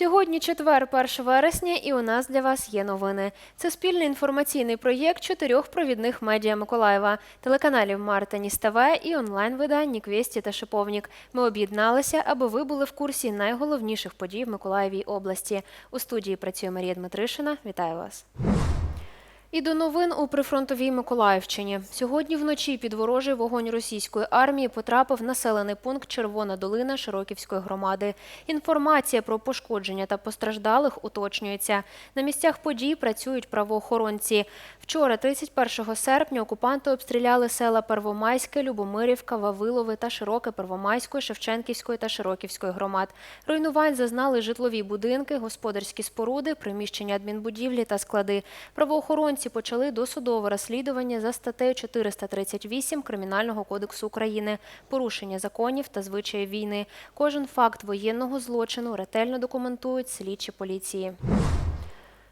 Сьогодні четвер, 1 вересня, і у нас для вас є новини. Це спільний інформаційний проєкт чотирьох провідних медіа Миколаєва, телеканалів Марта Ніс і онлайн-видань Ніквєсті та Шиповнік. Ми об'єдналися, аби ви були в курсі найголовніших подій в Миколаєвій області. У студії працює Марія Дмитришина. Вітаю вас. І до новин у прифронтовій Миколаївщині. Сьогодні вночі під ворожий вогонь російської армії потрапив населений пункт Червона долина Широківської громади. Інформація про пошкодження та постраждалих уточнюється. На місцях подій працюють правоохоронці. Вчора, 31 серпня, окупанти обстріляли села Первомайське, Любомирівка, Вавилове та Широке Первомайської, Шевченківської та Широківської громад. Руйнувань зазнали житлові будинки, господарські споруди, приміщення адмінбудівлі та склади. Правоохоронці почали досудове розслідування за статтею 438 Кримінального кодексу України порушення законів та звичаїв війни. Кожен факт воєнного злочину ретельно документують слідчі поліції.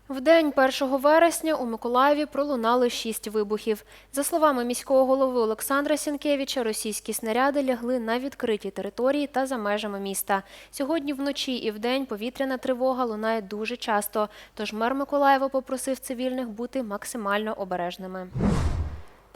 В день 1 вересня у Миколаєві пролунали шість вибухів. За словами міського голови Олександра Сінкевича, російські снаряди лягли на відкритій території та за межами міста. Сьогодні вночі і вдень повітряна тривога лунає дуже часто, тож мер Миколаєва попросив цивільних бути максимально обережними.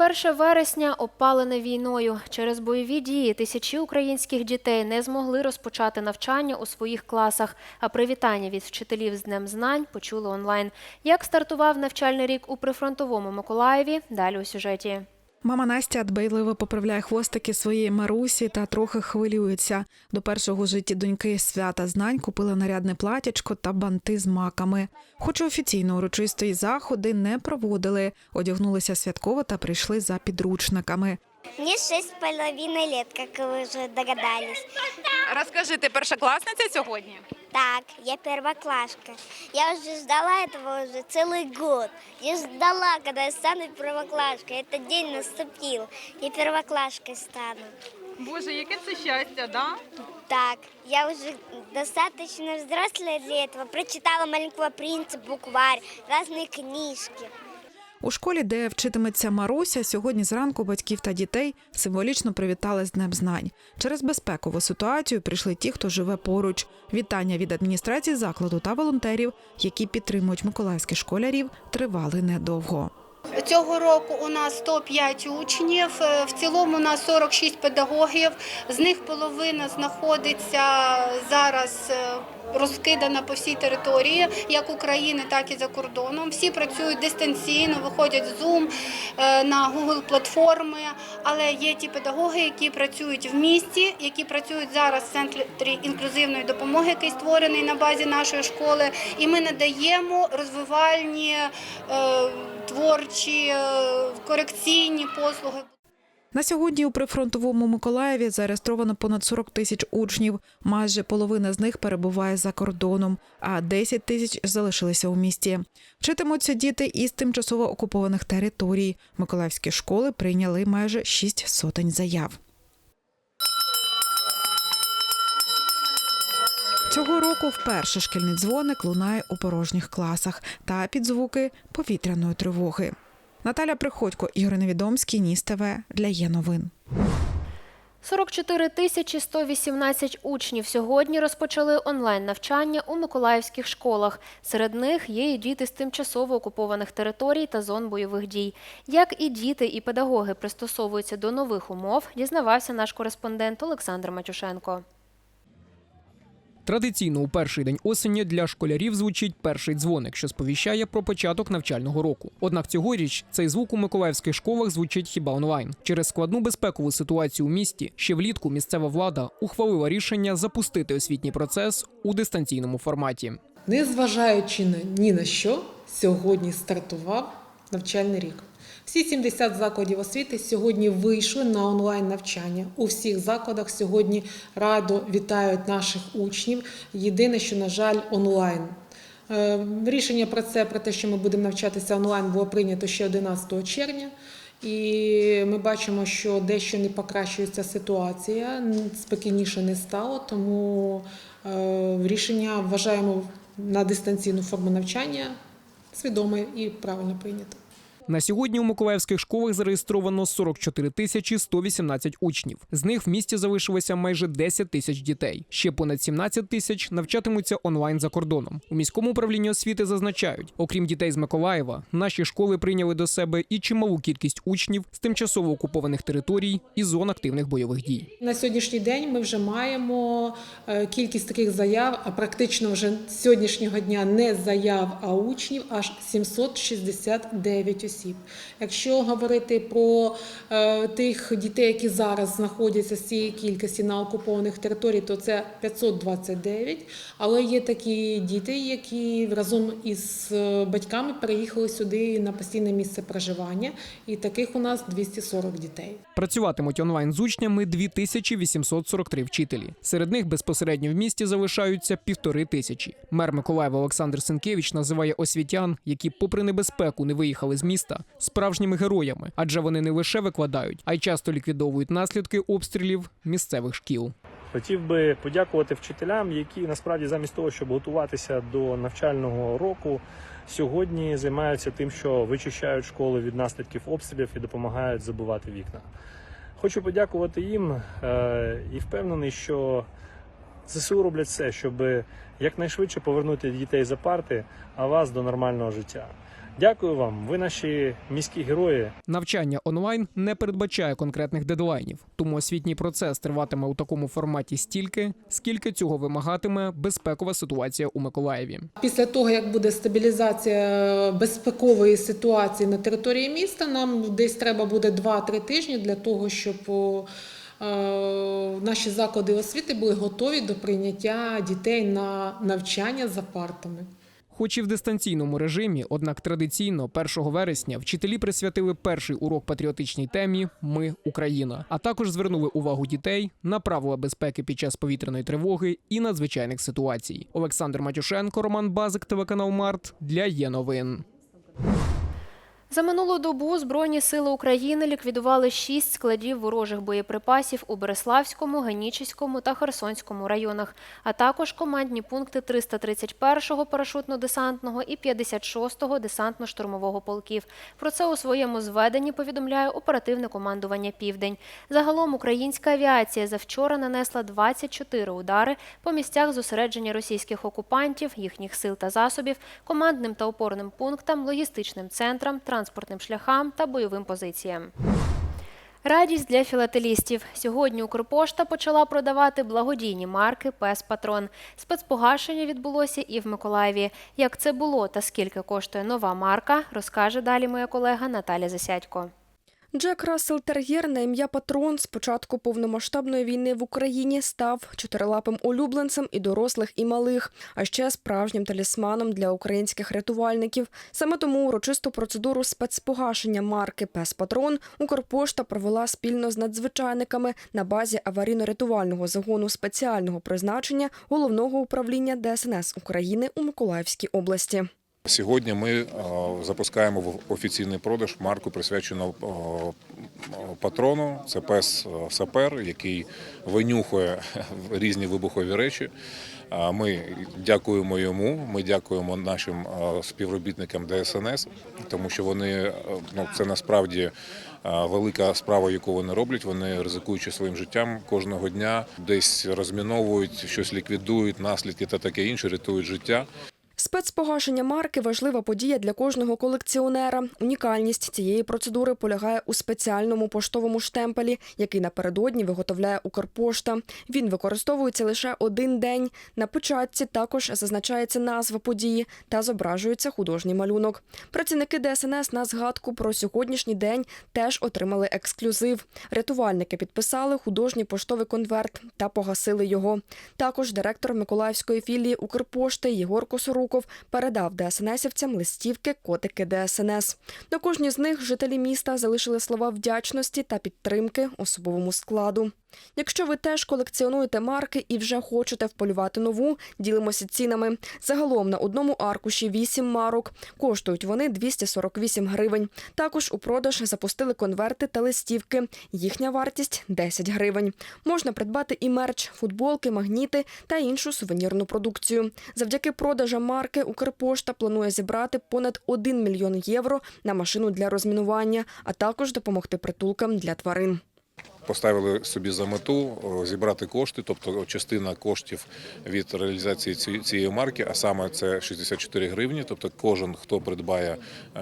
1 вересня опалене війною. Через бойові дії тисячі українських дітей не змогли розпочати навчання у своїх класах, а привітання від вчителів з Днем знань почули онлайн. Як стартував навчальний рік у прифронтовому Миколаєві? Далі у сюжеті. Мама Настя дбайливо поправляє хвостики своєї Марусі та трохи хвилюється. До першого житті доньки свята знань купила нарядне платячко та банти з маками. Хоч офіційно урочистої заходи не проводили, одягнулися святково та прийшли за підручниками. Мне шесть с половиной лет, как вы уже догадались. Розкажи, ти першокласниця сьогодні? Так, я первоклашка. Я уже ждала этого уже целый год. Я ждала, когда я стану первоклашкой. Этот день наступил. Я первоклашкой стану. Боже, яке це щастя, да? Так, я уже достаточно взрослая для этого. Прочитала «Маленького принца», букварь, разные книжки. У школі, де вчитиметься Маруся, сьогодні зранку батьків та дітей символічно привітали з Днем знань. Через безпекову ситуацію прийшли ті, хто живе поруч. Вітання від адміністрації закладу та волонтерів, які підтримують миколаївських школярів, тривали недовго. Цього року у нас 105 учнів, е, в цілому у нас 46 педагогів, з них половина знаходиться зараз е, розкидана по всій території, як України, так і за кордоном. Всі працюють дистанційно, виходять в Zoom, е, на Google платформи, але є ті педагоги, які працюють в місті, які працюють зараз в центрі інклюзивної допомоги, який створений на базі нашої школи, і ми надаємо розвивальні творчі, е, корекційні послуги. На сьогодні у прифронтовому Миколаєві зареєстровано понад 40 тисяч учнів. Майже половина з них перебуває за кордоном, а 10 тисяч залишилися у місті. Вчитимуться діти із тимчасово окупованих територій. Миколаївські школи прийняли майже 6 сотень заяв. Цього року вперше шкільний дзвоник лунає у порожніх класах та під звуки повітряної тривоги. Наталя Приходько, Ігор Невідомський, Ніс ТВ для є новин. 44 тисячі 118 учнів сьогодні розпочали онлайн-навчання у миколаївських школах. Серед них є і діти з тимчасово окупованих територій та зон бойових дій. Як і діти, і педагоги пристосовуються до нових умов, дізнавався наш кореспондент Олександр Матюшенко. Традиційно у перший день осені для школярів звучить перший дзвоник, що сповіщає про початок навчального року. Однак цьогоріч цей звук у миколаївських школах звучить хіба онлайн. Через складну безпекову ситуацію у місті ще влітку місцева влада ухвалила рішення запустити освітній процес у дистанційному форматі. Незважаючи на ні на що, сьогодні стартував навчальний рік. Всі 70 закладів освіти сьогодні вийшли на онлайн навчання. У всіх закладах сьогодні радо вітають наших учнів. Єдине, що, на жаль, онлайн. Е, Рішення про це, про те, що ми будемо навчатися онлайн, було прийнято ще 11 червня. І ми бачимо, що дещо не покращується ситуація, спокійніше не стало, тому е, рішення вважаємо на дистанційну форму навчання свідоме і правильно прийнято. На сьогодні у миколаївських школах зареєстровано 44 тисячі 118 учнів. З них в місті залишилося майже 10 тисяч дітей. Ще понад 17 тисяч навчатимуться онлайн за кордоном. У міському управлінні освіти зазначають, окрім дітей з Миколаєва, наші школи прийняли до себе і чималу кількість учнів з тимчасово окупованих територій і зон активних бойових дій. На сьогоднішній день ми вже маємо е, кількість таких заяв, а практично вже з сьогоднішнього дня не заяв, а учнів аж 769 осіб. Якщо говорити про е, тих дітей, які зараз знаходяться з цієї кількості на окупованих територіях, то це 529. Але є такі діти, які разом із е, батьками переїхали сюди на постійне місце проживання, і таких у нас 240 дітей. Працюватимуть онлайн з учнями 2843 вчителі. Серед них безпосередньо в місті залишаються півтори тисячі. Мер Миколаєва Олександр Сенкевич називає освітян, які, попри небезпеку, не виїхали з міста, справжніми героями, адже вони не лише викладають, а й часто ліквідовують наслідки обстрілів місцевих шкіл. Хотів би подякувати вчителям, які насправді замість того, щоб готуватися до навчального року, сьогодні займаються тим, що вичищають школи від наслідків обстрілів і допомагають забивати вікна. Хочу подякувати їм е, і впевнений, що ЗСУ роблять все, щоб якнайшвидше повернути дітей за парти, а вас до нормального життя. Дякую вам, ви наші міські герої. Навчання онлайн не передбачає конкретних дедлайнів, тому освітній процес триватиме у такому форматі стільки, скільки цього вимагатиме безпекова ситуація у Миколаєві. Після того, як буде стабілізація безпекової ситуації на території міста, нам десь треба буде 2-3 тижні для того, щоб е, наші заклади освіти були готові до прийняття дітей на навчання за партами. Хоч і в дистанційному режимі, однак традиційно 1 вересня вчителі присвятили перший урок патріотичній темі Ми Україна, а також звернули увагу дітей на правила безпеки під час повітряної тривоги і надзвичайних ситуацій. Олександр Матюшенко, Роман Базик, телеканал Март для є новин. За минулу добу Збройні сили України ліквідували шість складів ворожих боєприпасів у Береславському, Генічеському та Херсонському районах, а також командні пункти 331-го парашутно-десантного і 56-го десантно-штурмового полків. Про це у своєму зведенні повідомляє оперативне командування Південь. Загалом українська авіація завчора нанесла 24 удари по місцях зосередження російських окупантів, їхніх сил та засобів, командним та опорним пунктам, логістичним центрам, транспортним шляхам та бойовим позиціям. Радість для філателістів. Сьогодні Укрпошта почала продавати благодійні марки Пес Патрон. Спецпогашення відбулося і в Миколаєві. Як це було та скільки коштує нова марка, розкаже далі моя колега Наталя Засядько. Джек Рассел Тер'єр на ім'я Патрон з початку повномасштабної війни в Україні став чотирилапим улюбленцем і дорослих, і малих, а ще справжнім талісманом для українських рятувальників. Саме тому урочисту процедуру спецпогашення марки Пес Патрон Укрпошта провела спільно з надзвичайниками на базі аварійно-рятувального загону спеціального призначення головного управління ДСНС України у Миколаївській області. Сьогодні ми е, запускаємо в офіційний продаж марку, присвячену е, патрону. Це пес е, сапер, який винюхує різні вибухові речі. Ми дякуємо йому. Ми дякуємо нашим співробітникам ДСНС, тому що вони ну це насправді велика справа, яку вони роблять. Вони ризикуючи своїм життям кожного дня, десь розміновують, щось ліквідують, наслідки та таке інше, рятують життя. Спецпогашення марки важлива подія для кожного колекціонера. Унікальність цієї процедури полягає у спеціальному поштовому штемпелі, який напередодні виготовляє Укрпошта. Він використовується лише один день. На печатці також зазначається назва події та зображується художній малюнок. Працівники ДСНС на згадку про сьогоднішній день теж отримали ексклюзив. Рятувальники підписали художній поштовий конверт та погасили його. Також директор Миколаївської філії Укрпошти Єгор Косоруков передав ДСНСівцям листівки Котики ДСНС. На кожній з них жителі міста залишили слова вдячності та підтримки особовому складу. Якщо ви теж колекціонуєте марки і вже хочете вполювати нову, ділимося цінами. Загалом на одному аркуші 8 марок. Коштують вони 248 гривень. Також у продаж запустили конверти та листівки. Їхня вартість 10 гривень. Можна придбати і мерч, футболки, магніти та іншу сувенірну продукцію. Завдяки продажам марки Укрпошта планує зібрати понад 1 мільйон євро на машину для розмінування, а також допомогти притулкам для тварин. Поставили собі за мету зібрати кошти, тобто частина коштів від реалізації цієї марки, а саме це 64 гривні. Тобто, кожен, хто придбає е,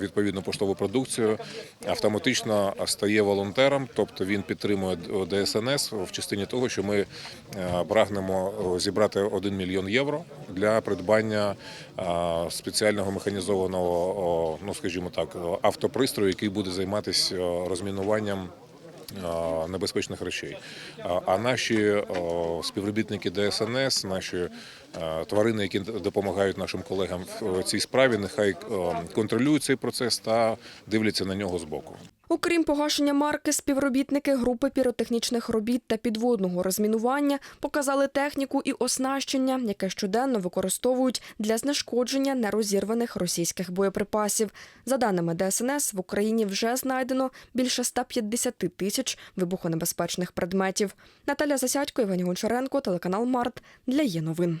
відповідну поштову продукцію, автоматично стає волонтером, тобто він підтримує ДСНС в частині того, що ми е, прагнемо зібрати 1 мільйон євро для придбання е, спеціального механізованого, ну скажімо так, автопристрою, який буде займатися розмінуванням небезпечних речей. А- наші співробітники ДСНС, наші е, тварини, які допомагають нашим колегам в цій справі, нехай контролюють цей процес та дивляться на нього збоку. Окрім погашення марки, співробітники групи піротехнічних робіт та підводного розмінування показали техніку і оснащення, яке щоденно використовують для знешкодження нерозірваних російських боєприпасів. За даними ДСНС, в Україні вже знайдено більше 150 тисяч вибухонебезпечних предметів. Наталя Засядько, Євгеній Гончаренко, телеканал Март для є новин.